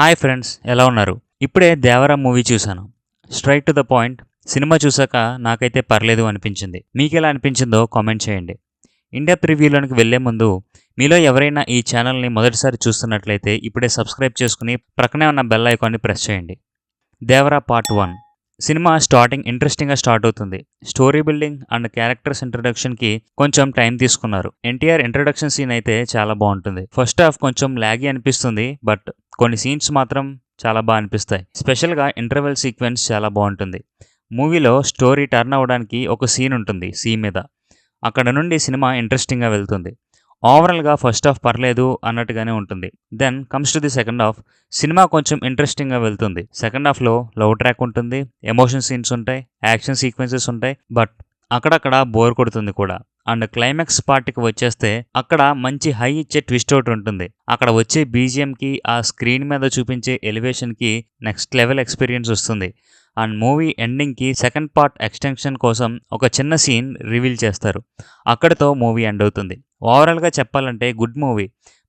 Hi friends ఎలా ఉన్నారు? ఇప్పుడే దేవరా మూవీ చూశాను. స్ట్రైట్ టు ద పాయింట్ సినిమా చూసాక నాకైతే పర్లేదు అనిపించింది. మీకు ఎలా అనిపించిందో కామెంట్ చేయండి. ఇండియా ప్రివ్యూలోనికి వెళ్ళే ముందు మీలో ఎవరైనా ఈ ఛానల్ని మొదటిసారి చూస్తున్నట్లయితే ఇప్పుడే సబ్స్క్రైబ్ చేసుకుని ప్రక్కనే ఉన్న బెల్ ఐకాన్ని ప్రెస్ చేయండి. Devara part one. Cinema starting ఇంట్రెస్టింగ్గా స్టార్ట్ అవుతుంది. స్టోరీ బిల్డింగ్ అండ్ క్యారెక్టర్స్ ఇంట్రడక్షన్కి కొంచెం టైం తీసుకున్నారు. ఎన్టీఆర్ ఇంట్రడక్షన్ సీన్ అయితే చాలా బాగుంటుంది. ఫస్ట్ హాఫ్ కొంచెం లాగి అనిపిస్తుంది బట్ కొన్ని సీన్స్ మాత్రం చాలా బాగా అనిపిస్తాయి. స్పెషల్గా ఇంటర్వెల్ సీక్వెన్స్ చాలా బాగుంటుంది. మూవీలో స్టోరీ టర్న్ అవ్వడానికి ఒక సీన్ ఉంటుంది సీ మీద. అక్కడ నుండి సినిమా ఇంట్రెస్టింగ్గా వెళ్తుంది. ఓవరాల్గా ఫస్ట్ హాఫ్ పర్లేదు అన్నట్టుగానే ఉంటుంది. Then comes to the second half cinema కొంచెం ఇంట్రెస్టింగ్గా వెళ్తుంది. సెకండ్ హాఫ్లో లవ్ ట్రాక్ ఉంటుంది ఎమోషన్ సీన్స్ ఉంటాయి యాక్షన్ సీక్వెన్సెస్ ఉంటాయి బట్ అక్కడక్కడ బోర్ కొడుతుంది కూడా. అండ్ క్లైమాక్స్ పార్ట్కి వచ్చేస్తే అక్కడ మంచి హై ఇచ్చే ట్విస్ట్ అవుట్ ఉంటుంది. అక్కడ వచ్చే బీజిఎంకి ఆ స్క్రీన్ మీద చూపించే ఎలివేషన్కి నెక్స్ట్ లెవెల్ ఎక్స్పీరియన్స్ వస్తుంది. అండ్ మూవీ ఎండింగ్కి సెకండ్ పార్ట్ ఎక్స్టెన్షన్ కోసం ఒక చిన్న సీన్ రివీల్ చేస్తారు. అక్కడితో మూవీ ఎండ్ అవుతుంది. ఓవరాల్గా చెప్పాలంటే గుడ్ మూవీ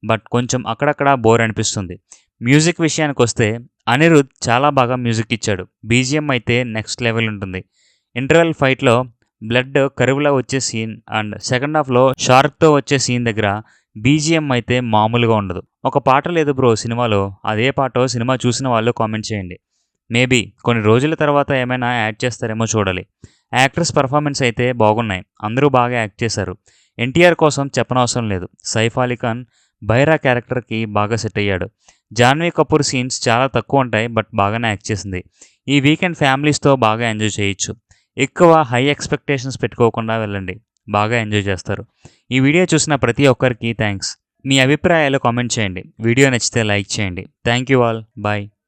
బట్ కొంచెం అక్కడక్కడ బోర్ అనిపిస్తుంది. మ్యూజిక్ విషయానికి వస్తే అనిరుద్ చాలా బాగా మ్యూజిక్ ఇచ్చాడు. బీజిఎం అయితే నెక్స్ట్ లెవెల్ ఉంటుంది. ఇంటర్వెల్ ఫైట్లో బ్లడ్ కరువులా వచ్చే సీన్ అండ్ సెకండ్ హాఫ్లో షార్క్తో వచ్చే సీన్ దగ్గర బీజిఎం అయితే మామూలుగా ఉండదు. ఒక పాట లేదు బ్రో సినిమాలో. అదే పాటో సినిమా చూసిన వాళ్ళు కామెంట్ చేయండి. మేబీ కొన్ని రోజుల తర్వాత ఏమైనా యాడ్ చేస్తారేమో చూడాలి. యాక్ట్రెస్ పర్ఫార్మెన్స్ అయితే బాగున్నాయి. అందరూ బాగా యాక్ట్ చేశారు. ఎన్టీఆర్ కోసం చెప్పనవసరం లేదు. సైఫ్ అలీ ఖాన్ బైరా క్యారెక్టర్కి బాగా సెట్ అయ్యాడు. జాన్వీ కపూర్ సీన్స్ చాలా తక్కువ ఉంటాయి బట్ బాగానే యాక్ట్ చేసింది. ఈ వీకెండ్ ఫ్యామిలీస్తో బాగా ఎంజాయ్ చేయొచ్చు. ఎక్కువ హై ఎక్స్పెక్టేషన్స్ పెట్టుకోకుండా వెళ్ళండి. బాగా ఎంజాయ్ చేస్తారు. ఈ వీడియో చూసిన ప్రతి ఒక్కరికి థ్యాంక్స్ మీ అభిప్రాయాలు కామెంట్ చేయండి. వీడియో నచ్చితే లైక్ చేయండి. Thank you all bye